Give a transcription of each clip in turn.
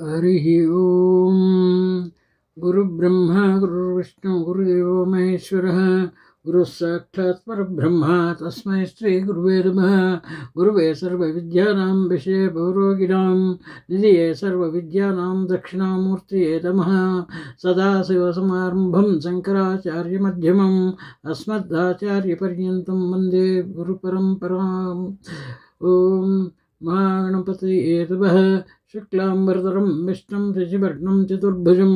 हरिः ॐ गुरुब्रह्मा, गुरुर्विष्णु, गुरुदेवो महेश्वरः। गुरुः साक्षात् परब्रह्म तस्मै श्रीगुरुवे नमः। गुरुवे सर्वविद्यानां विषये भवरोगिणां निधिये सर्वविद्यानां नमः। सदाशिवसमारम्भं शङ्कराचार्यमध्यमम् अस्मदाचार्यपर्यन्तं वंदे गुरुपरम्पराम्। ॐ महागणपतये नमः। शुक्लाम्बरधरं विष्णुं शशिवर्णं चतुर्भुजं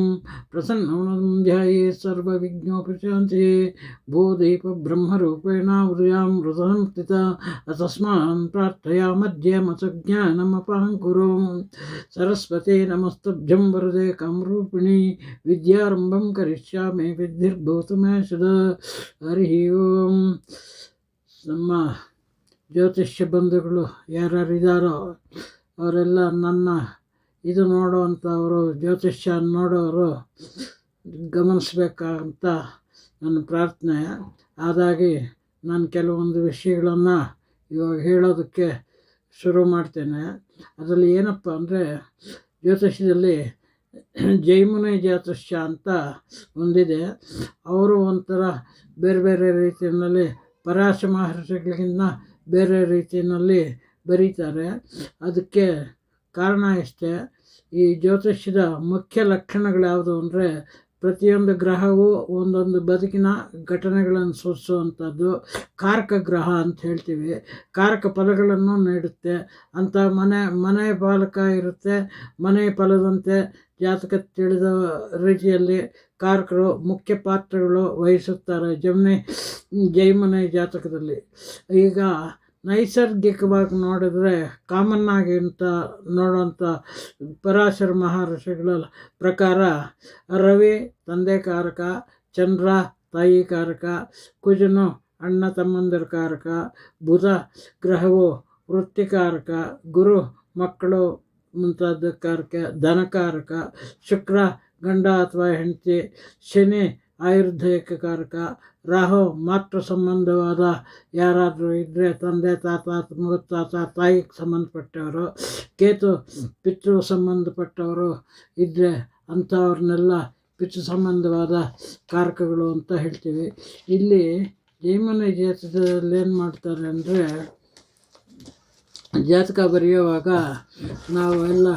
प्रसन्नं ध्याये सर्वविघ्नोपशान्तिये भूदीपब्रह्मरूपेण वृयां हृदयं स्थिता तस्मान् प्रार्थयामध्यमसज्ञानमपाङ्कुरु सरस्वते नमस्तभ्यं वरदे कामरूपिणी विद्यारम्भं करिष्यामि विद्युर्भूतु मे सदा ಹರಿ ಓಂ ನಮ್ಮ ಜ್ಯೋತಿಷ್ಯ ಬಂಧುಗಳು ಯಾರ್ಯಾರಿದ್ದಾರೋ ಅವರೆಲ್ಲ ನನ್ನ ಇದು ನೋಡುವಂಥವರು ಜ್ಯೋತಿಷ್ಯ ನೋಡೋರು ಗಮನಿಸ್ಬೇಕಂತ ನನ್ನ ಪ್ರಾರ್ಥನೆ. ಹಾಗಾಗಿ ನಾನು ಕೆಲವೊಂದು ವಿಷಯಗಳನ್ನು ಇವಾಗ ಹೇಳೋದಕ್ಕೆ ಶುರು ಮಾಡ್ತೇನೆ. ಅದರಲ್ಲಿ ಏನಪ್ಪ ಅಂದರೆ, ಜ್ಯೋತಿಷ್ಯದಲ್ಲಿ ಜೈಮುನಿ ಜ್ಯೋತಿಷ್ಯ ಅಂತ ಒಂದಿದೆ. ಅವರು ಒಂಥರ ಬೇರೆ ಬೇರೆ ರೀತಿಯಲ್ಲಿ ಪರಾಶ ಮಹರ್ಷಿಗಳಿಗಿಂತ ಬೇರೆ ರೀತಿಯಲ್ಲಿ ಬರೀತಾರೆ. ಅದಕ್ಕೆ ಕಾರಣ ಇಷ್ಟೇ ಈ ಜ್ಯೋತಿಷ್ಯದ ಮುಖ್ಯ ಲಕ್ಷಣಗಳು ಯಾವುದು ಅಂದರೆ ಪ್ರತಿಯೊಂದು ಗ್ರಹವು ಒಂದೊಂದು ಬದುಕಿನ ಘಟನೆಗಳನ್ನು ಸೂಚಿಸುವಂಥದ್ದು ಕಾರಕ ಗ್ರಹ ಅಂತ ಹೇಳ್ತೀವಿ. ಕಾರಕ ಫಲಗಳನ್ನು ನೀಡುತ್ತೆ. ಅಂತ ಮನೆ ಮನೆ ಪಾಲಕ ಇರುತ್ತೆ. ಮನೆ ಫಲದಂತೆ ಜಾತಕ ತಿಳಿದ ರೀತಿಯಲ್ಲಿ ಕಾರಕರು ಮುಖ್ಯ ಪಾತ್ರಗಳು ವಹಿಸುತ್ತಾರೆ. ಜಮ್ನಿ, ಜೈಮನೆ ಜಾತಕದಲ್ಲಿ. ಈಗ ನೈಸರ್ಗಿಕವಾಗಿ ನೋಡಿದ್ರೆ ಕಾಮನ್ ಆಗಿ ಅಂತ ನೋಡೋಂಥ ಪರಾಶರ ಮಹರ್ಷಿಗಳ ಪ್ರಕಾರ ರವಿ, ತಂದೆ ಕಾರಕ, ಚಂದ್ರ, ತಾಯಿ ಕಾರಕ, ಕುಜನು, ಅಣ್ಣ ತಮ್ಮಂದಿರ ಕಾರಕ, ಬುಧ ಗ್ರಹವು ವೃತ್ತಿಕಾರಕ ಗುರು ಮಕ್ಕಳು ಮುಂತಾದ ಕಾರಕ ಧನಕಾರಕ ಶುಕ್ರ ಗಂಡ ಅಥವಾ ಹೆಂಡತಿ, ಶನಿ ಆಯುರ್ದಾಯಕ ಕಾರಕ ರಾಹು ಮಾತೃ ಸಂಬಂಧವಾದ ಯಾರಾದರೂ ಇದ್ದರೆ ತಂದೆ, ತಾತ, ಮುತ್ತಾತ, ತಾಯಿಗೆ ಸಂಬಂಧಪಟ್ಟವರು. ಕೇತು, ಪಿತೃ ಸಂಬಂಧಪಟ್ಟವರು ಇದ್ದರೆ ಅಂಥವ್ರನ್ನೆಲ್ಲ ಪಿತೃ ಸಂಬಂಧವಾದ ಕಾರಕಗಳು ಅಂತ ಹೇಳ್ತೀವಿ. ಇಲ್ಲಿ ಜೈಮನ ಜಾತಕದಲ್ಲಿ ಏನು ಮಾಡ್ತಾರೆ ಅಂದರೆ, ಜಾತಕ ಬರೆಯುವಾಗ ನಾವು ಎಲ್ಲ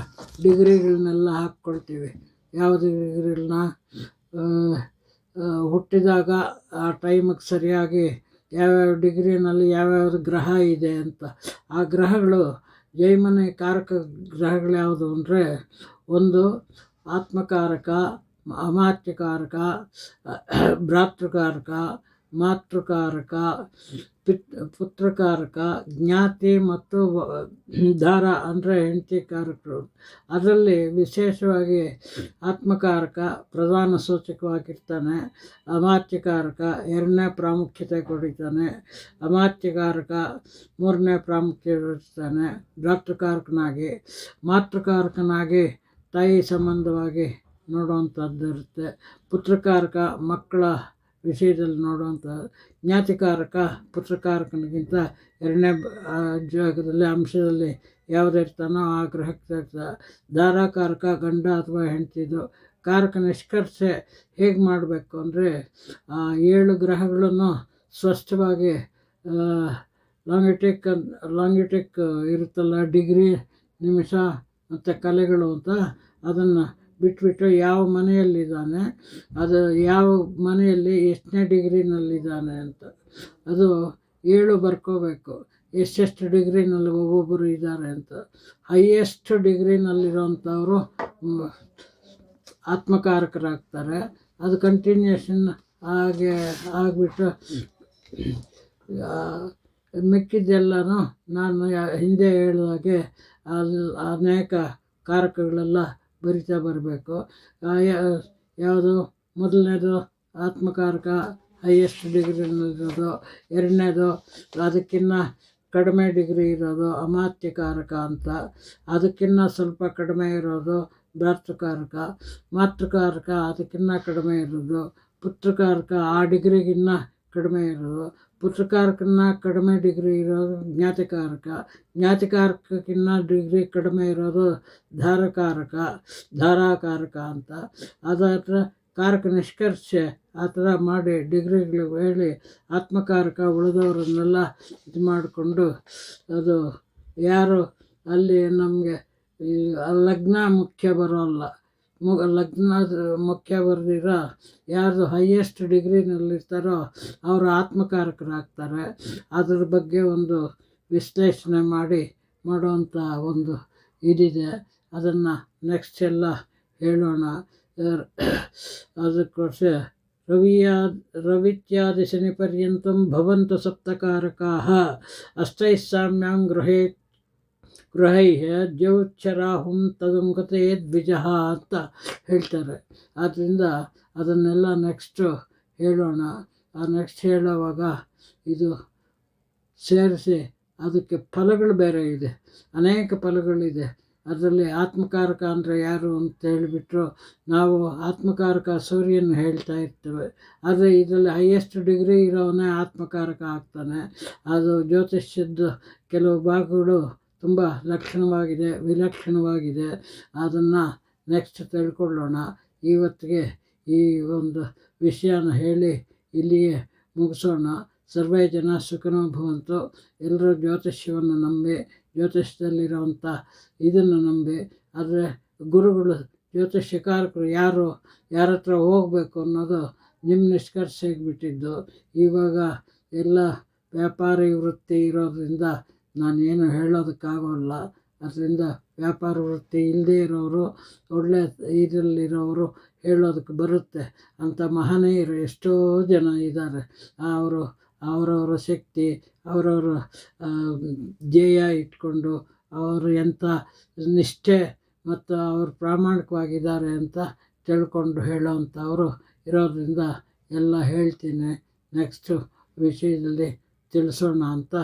ಡಿಗ್ರಿಗಳನ್ನೆಲ್ಲ ಹಾಕ್ಕೊಳ್ತೀವಿ. ಯಾವ ಡಿಗ್ರಿಗಳನ್ನ? ಹುಟ್ಟಿದಾಗ ಆ ಟೈಮಿಗೆ ಸರಿಯಾಗಿ ಯಾವ್ಯಾವ ಡಿಗ್ರಿನಲ್ಲಿ ಯಾವ್ಯಾವ ಗ್ರಹ ಇದೆ ಅಂತ. ಆ ಗ್ರಹಗಳು ಜೈಮನೆ ಕಾರಕ ಗ್ರಹಗಳು ಯಾವುದು ಅಂದರೆ ಒಂದು ಆತ್ಮಕಾರಕ, ಅಮಾತ್ಯಕಾರಕ, ಭ್ರಾತೃಕಾರಕ ಮಾತೃಕಾರಕ, ಪಿತ್, ಪುತ್ರಕಾರಕ, ಜ್ಞಾತಿ ಮತ್ತು ದಾರ ಅಂದರೆ ಹೆಂಡತಿ ಕಾರಕರು. ಅದರಲ್ಲಿ ವಿಶೇಷವಾಗಿ ಆತ್ಮಕಾರಕ, ಪ್ರಧಾನ ಸೂಚಕವಾಗಿರ್ತಾನೆ. ಅಮಾತ್ಯಕಾರಕ, ಎರಡನೇ ಪ್ರಾಮುಖ್ಯತೆ ಕೊಡಿತಾನೆ. ಅಮಾತ್ಯಕಾರಕ, ಮೂರನೇ ಪ್ರಾಮುಖ್ಯತೆ ಇರ್ತಾನೆ ಭ್ರಾತೃಕಾರಕನಾಗಿ, ಮಾತೃಕಾರಕನಾಗಿ, ತಾಯಿ ಸಂಬಂಧವಾಗಿ ನೋಡುವಂಥದ್ದು ಇರುತ್ತೆ ಪುತ್ರಕಾರಕ, ಮಕ್ಕಳ ವಿಷಯದಲ್ಲಿ ನೋಡುವಂಥ ಜ್ಞಾತಿಕಾರಕ, ಪುತ್ರಕಾರಕನಿಗಿಂತ ಎರಡನೇ ಜಾಗದಲ್ಲಿ, ಅಂಶದಲ್ಲಿ ಯಾವುದಿರ್ತಾನೋ ಆ ಗ್ರಹಕ್ಕೆ ಧಾರಾಕಾರಕ ಗಂಡ ಅಥವಾ ಹೆಂಡತಿದು ಕಾರಕ ನಿಷ್ಕರ್ಷೆ ಹೇಗೆ ಮಾಡಬೇಕು ಅಂದರೆ ಏಳು ಗ್ರಹಗಳನ್ನು ಸ್ಪಷ್ಟವಾಗಿ ಲಾಂಗಿಟಿಕ್ ಲಾಂಗಿಟಿಕ್ ಇರುತ್ತಲ್ಲ ಡಿಗ್ರಿ ನಿಮಿಷ ಮತ್ತು ಕಲೆಗಳು ಅಂತ ಅದನ್ನು ಬಿಟ್ಬಿಟ್ಟು ಯಾವ ಮನೆಯಲ್ಲಿದ್ದಾನೆ, ಅದು ಯಾವ ಮನೆಯಲ್ಲಿ ಎಷ್ಟನೇ ಡಿಗ್ರಿನಲ್ಲಿದ್ದಾನೆ ಅಂತ. ಅದು ಏಳು ಬರ್ಕೋಬೇಕು, ಎಷ್ಟೆಷ್ಟು ಡಿಗ್ರಿನಲ್ಲಿ ಒಬ್ಬೊಬ್ಬರು ಇದ್ದಾರೆ ಅಂತ. ಹೈಯೆಸ್ಟ್ ಡಿಗ್ರಿನಲ್ಲಿರೋಂಥವರು ಆತ್ಮಕಾರಕರಾಗ್ತಾರೆ. ಅದು ಕಂಟಿನ್ಯೂಷನ್ ಹಾಗೆ ಆಗಿಬಿಟ್ಟು ಮಿಕ್ಕಿದ್ದೆಲ್ಲನೂ ನಾನು ಹಿಂದೆ ಹೇಳಿದಾಗೆ ಅಲ್ಲಿ ಅನೇಕ ಕಾರಕಗಳೆಲ್ಲ ಬರಿತಾ ಬರಬೇಕು. ಯಾವುದು ಮೊದಲನೇದು ಆತ್ಮಕಾರಕ ಹೈಯೆಸ್ಟ್ ಡಿಗ್ರಿನಲ್ಲಿರೋದು ಎರಡನೇದು ಅದಕ್ಕಿನ್ನ ಕಡಿಮೆ ಡಿಗ್ರಿ ಇರೋದು ಅಮಾತ್ಯಕಾರಕ ಅಂತ. ಅದಕ್ಕಿನ್ನ ಸ್ವಲ್ಪ ಕಡಿಮೆ ಇರೋದು ಭ್ರಾತೃಕಾರಕ. ಮಾತೃಕಾರಕ ಅದಕ್ಕಿಂತ ಕಡಿಮೆ ಇರೋದು ಪುತ್ರಕಾರಕ. ಆ ಡಿಗ್ರಿಗಿನ್ನ ಕಡಿಮೆ ಇರೋದು ಪುತ್ರಕಾರಕನ್ನ ಕಡಿಮೆ ಡಿಗ್ರಿ ಇರೋದು ಜ್ಞಾತಿಕಾರಕ. ಜ್ಞಾತಿಕಾರಕಕ್ಕಿನ್ನ ಡಿಗ್ರಿ ಕಡಿಮೆ ಇರೋದು ಧಾರಕಾರಕ, ಧಾರಾಕಾರಕ ಅಂತ. ಅದರ ಕಾರಕ ನಿಷ್ಕರ್ಷೆ ಆ ಥರ ಮಾಡಿ ಡಿಗ್ರಿಗಳು ಹೇಳಿ ಆತ್ಮಕಾರಕ ಉಳಿದವರನ್ನೆಲ್ಲ ಇದು ಮಾಡಿಕೊಂಡು ಅದು ಯಾರು ಅಲ್ಲಿ ನಮಗೆ ಲಗ್ನ ಮುಖ್ಯ ಬರೋಲ್ಲ. ಮು ಲಗ್ನದ ಮುಖ್ಯ ಬರೆದಿರ ಯಾರ್ದು ಹೈಯೆಸ್ಟ್ ಡಿಗ್ರಿನಲ್ಲಿರ್ತಾರೋ ಅವರು ಆತ್ಮಕಾರಕರಾಗ್ತಾರೆ. ಅದ್ರ ಬಗ್ಗೆ ಒಂದು ವಿಶ್ಲೇಷಣೆ ಮಾಡಿ ಮಾಡುವಂಥ ಒಂದು ಇದಿದೆ. ಅದನ್ನು ನೆಕ್ಸ್ಟ್ ಎಲ್ಲ ಹೇಳೋಣ. ಅದಕ್ಕೋಸ್ಕರ ರವಿಯ ರವಿತ್ಯಾದಿ ಶನಿಪರ್ಯಂತಂ ಭವಂತು ಸಪ್ತಕಾರಕಾ ಅಷ್ಟೈಃ ಸಾಮ್ಯಾಂ ಗೃಹೇ ಗೃಹೈಃ ಹುಂ ತದುಂಗತೆ ದ್ವಿಜಃ ಅಂತ ಹೇಳ್ತಾರೆ. ಆದ್ದರಿಂದ ಅದನ್ನೆಲ್ಲ ನೆಕ್ಸ್ಟು ಹೇಳೋಣ. ಆ ನೆಕ್ಸ್ಟ್ ಹೇಳುವಾಗ ಇದು ಸೇರಿಸಿ ಅದಕ್ಕೆ ಫಲಗಳು ಬೇರೆ ಇದೆ. ಅನೇಕ ಫಲಗಳಿದೆ. ಅದರಲ್ಲಿ ಆತ್ಮಕಾರಕ ಅಂದರೆ ಯಾರು ಅಂತ ಹೇಳಿಬಿಟ್ರು ನಾವು ಆತ್ಮಕಾರಕ ಸೂರ್ಯನ ಹೇಳ್ತಾ ಇರ್ತೇವೆ. ಆದರೆ ಇದರಲ್ಲಿ ಹೈಯೆಸ್ಟ್ ಡಿಗ್ರಿ ಇರೋವನ್ನೇ ಆತ್ಮಕಾರಕ ಆಗ್ತಾನೆ. ಅದು ಜ್ಯೋತಿಷ್ಯದ್ದು ಕೆಲವು ಭಾಗಗಳು ತುಂಬ ಲಕ್ಷಣವಾಗಿದೆ, ವಿಲಕ್ಷಣವಾಗಿದೆ. ಅದನ್ನು ನೆಕ್ಸ್ಟ್ ತಿಳ್ಕೊಳ್ಳೋಣ. ಇವತ್ತಿಗೆ ಈ ಒಂದು ವಿಷಯನ ಹೇಳಿ ಇಲ್ಲಿಯೇ ಮುಗಿಸೋಣ. ಸರ್ವೇ ಜನ ಸುಖನೋ ಭವಂತು. ಎಲ್ಲರೂ ಜ್ಯೋತಿಷ್ಯವನ್ನು ನಂಬಿ ಜ್ಯೋತಿಷ್ಯದಲ್ಲಿರುವಂಥ ಇದನ್ನು ನಂಬಿ. ಆದರೆ ಗುರುಗಳು, ಜ್ಯೋತಿಷ್ಯಕಾರಕರು ಯಾರು, ಯಾರ ಹತ್ರ ಹೋಗಬೇಕು ಅನ್ನೋದು ನಿಮ್ಮ ನಿಷ್ಕರ್ಷೆಗೆ ಬಿಟ್ಟಿದ್ದು ಇವಾಗ ಎಲ್ಲ ವ್ಯಾಪಾರಿ ವೃತ್ತಿ ಇರೋದ್ರಿಂದ ನಾನೇನು ಹೇಳೋದಕ್ಕಾಗೋಲ್ಲ. ಅದರಿಂದ ವ್ಯಾಪಾರ ವೃತ್ತಿ ಇಲ್ಲದೇ ಇರೋರು ಒಳ್ಳೆಯ ಇದರಲ್ಲಿರೋರು ಹೇಳೋದಕ್ಕೆ ಬರುತ್ತೆ. ಅಂಥ ಮಹನೀಯರು ಎಷ್ಟೋ ಜನ ಇದ್ದಾರೆ. ಅವರು ಅವರವರ ಶಕ್ತಿ, ಅವರವರ ಧ್ಯೇಯ ಇಟ್ಕೊಂಡು ಅವರು ಎಂಥ ನಿಷ್ಠೆ ಮತ್ತು ಅವರು ಪ್ರಾಮಾಣಿಕವಾಗಿದ್ದಾರೆ ಅಂತ ತಿಳ್ಕೊಂಡು ಹೇಳೋವಂಥವರು ಇರೋದ್ರಿಂದ ಎಲ್ಲ ಹೇಳ್ತೀನಿ. ನೆಕ್ಸ್ಟು ವಿಷಯದಲ್ಲಿ ತಿಳಿಸೋಣ ಅಂತ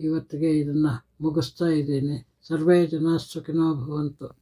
ಇವತ್ತಿಗೆ ಇದನ್ನು ಮುಗಿಸ್ತಾ ಇದ್ದೀನಿ. ಸರ್ವೇ ಜನ ಸುಖಿನೋ ಭವಂತು.